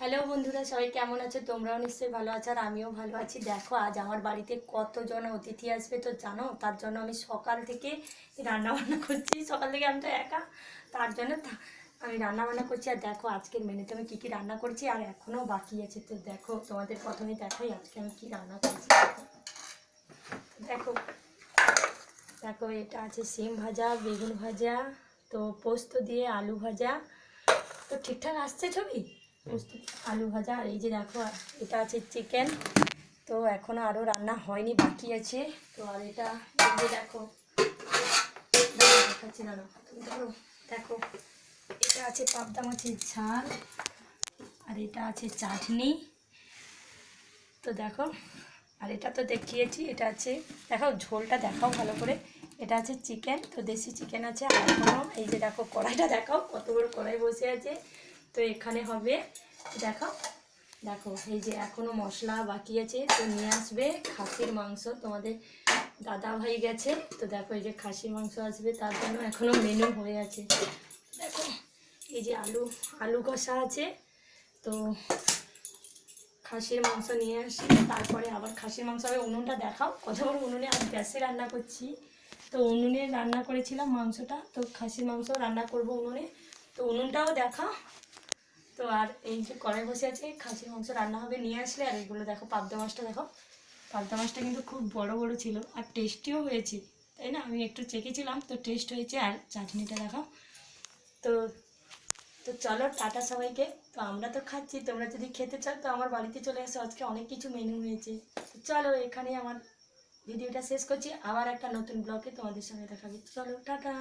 Hello বন্ধুরা, সবাই কেমন আছো? তোমরাও নিশ্চয়ই ভালো আছো আর আমিও ভালো আছি। দেখো, আজ আমার বাড়িতে কতজন অতিথি আসবে তো জানো? তার জন্য আমি সকাল থেকে রান্না বান্না করছি। সকাল থেকে আমি তো একা, তার জন্য আমি রান্না বান্না করছি। আর দেখো, আজকের মেনুতে আমি কী কী রান্না করছি আর এখনও বাকি আছে। তো দেখো, তোমাদের প্রথমে দেখাই আজকে আমি কী রান্না করছি। দেখো দেখো, এটা আছে সিম ভাজা, বেগুন ভাজা, তো পোস্ত দিয়ে আলু ভাজা। তো ঠিকঠাক আসছে ছবি? আলু ভাজা, আর এই যে দেখো এটা আছে চিকেন তো এখনও আরও রান্না হয়নি, বাকি আছে। তো আর এটা, এই যে দেখো, দেখাচ্ছি না ধরো, দেখো, এটা আছে পাবদা মাছের ঝাল, আর এটা আছে চাটনি। তো দেখো, আর এটা তো দেখিয়েছি, এটা আছে, দেখো, ঝোলটা দেখাও ভালো করে। এটা আছে চিকেন তো দেশি চিকেন আছে, আর এই যে দেখো, কড়াইটা দেখাও, কত বড় কড়াই বসে আছে। তো এখানে হবে, দেখো দেখো, এই যে এখনও মশলা বাকি আছে, তো নিয়ে আসবে খাসির মাংস। তোমাদের দাদা ভাই গেছে, তো দেখো এই যে খাসির মাংস আসবে, তার জন্য এখনও মেনু হয়ে আছে। দেখো, এই যে আলু আলু কষা আছে, তো খাসির মাংস নিয়ে আসি, তারপরে আবার খাসির মাংস হবে উনুনটা দেখাও কত বড় উনুনে আজ গ্যাসে রান্না করছি। তো উনুনে রান্না করেছিলাম মাংসটা, তো খাসির মাংস রান্না করব উনুনে, তো উনুনটাও দেখা তো আর এই যে কড়াই বসে আছে, খাসির মাংস রান্না হবে, নিয়ে আসলে, আর এগুলো দেখো, পাবদা মাছটা দেখো। পাবদা মাছটা কিন্তু খুব বড় বড় ছিল আর টেস্টিও হয়েছে, তাই না? আমি একটু চেখেছিলাম, তো টেস্ট হয়েছে আর চাটনিটা দেখো। তো তো চলো, টাটা সবাইকে। তো আমরা তো খাচ্ছি, তোমরা যদি খেতে চাও, তো আমার বাড়িতে চলে আসো আজকে অনেক কিছু মেনু হয়েছে। তো চলো এখানে আমার ভিডিওটা শেষ করছি, আবার একটা নতুন ব্লগে তোমাদের সঙ্গে দেখাবে চলো, টাটা।